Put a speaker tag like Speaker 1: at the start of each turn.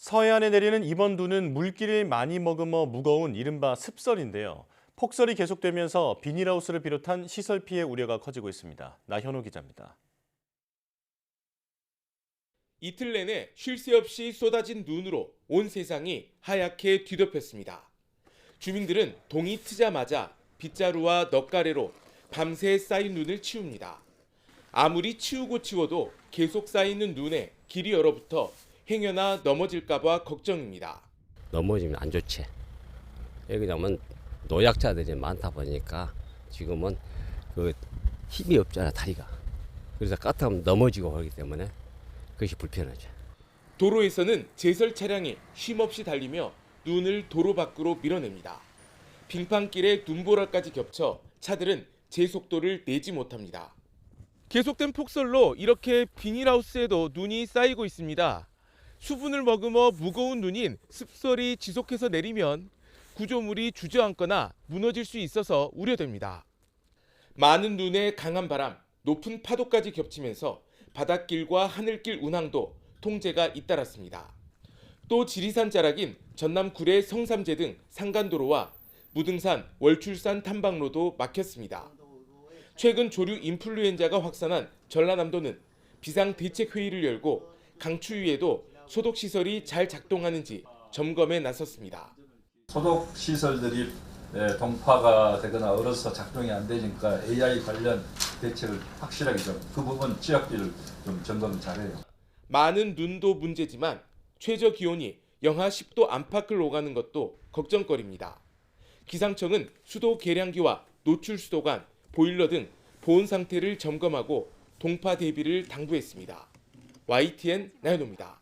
Speaker 1: 서해안에 내리는 이번 눈은 물기를 많이 머금어 무거운 이른바 습설인데요. 폭설이 계속되면서 비닐하우스를 비롯한 시설 피해 우려가 커지고 있습니다. 나현호 기자입니다.
Speaker 2: 이틀 내내 쉴 새 없이 쏟아진 눈으로 온 세상이 하얗게 뒤덮였습니다. 주민들은 동이 트자마자 빗자루와 넉가래로 밤새 쌓인 눈을 치웁니다. 아무리 치우고 치워도 계속 쌓이는 눈에 길이 얼어붙어 행여나 넘어질까봐 걱정입니다.
Speaker 3: 넘어지면 안 좋지. 여기 가면 노약자들이 많다 보니까 지금은 그 힘이 없잖아 다리가. 그래서 까딱하면 넘어지고 그러기 때문에 그것이 불편하죠.
Speaker 2: 도로에서는 제설 차량이 쉼없이 달리며 눈을 도로 밖으로 밀어냅니다. 빙판길에 눈보라까지 겹쳐 차들은 제 속도를 내지 못합니다. 계속된 폭설로 이렇게 비닐하우스에도 눈이 쌓이고 있습니다. 수분을 머금어 무거운 눈인 습설이 지속해서 내리면 구조물이 주저앉거나 무너질 수 있어서 우려됩니다. 많은 눈에 강한 바람, 높은 파도까지 겹치면서 바닷길과 하늘길 운항도 통제가 잇따랐습니다. 또 지리산 자락인 전남 구례 성삼재 등 산간도로와 무등산, 월출산 탐방로도 막혔습니다. 최근 조류 인플루엔자가 확산한 전라남도는 비상 대책 회의를 열고 강추위에도 소독 시설이 잘 작동하는지 점검에 나섰습니다.
Speaker 4: 소독 시설들이 예, 동파가 되거나 얼어서 작동이 안 되니까 AI 관련 대책을 확실하게 좀 그 부분 지역별 좀 점검 잘해요.
Speaker 2: 많은 눈도 문제지만 최저 기온이 영하 10도 안팎을 오가는 것도 걱정거리입니다. 기상청은 수도 계량기와 노출 수도관, 보일러 등 보온 상태를 점검하고 동파 대비를 당부했습니다. YTN 나연호입니다.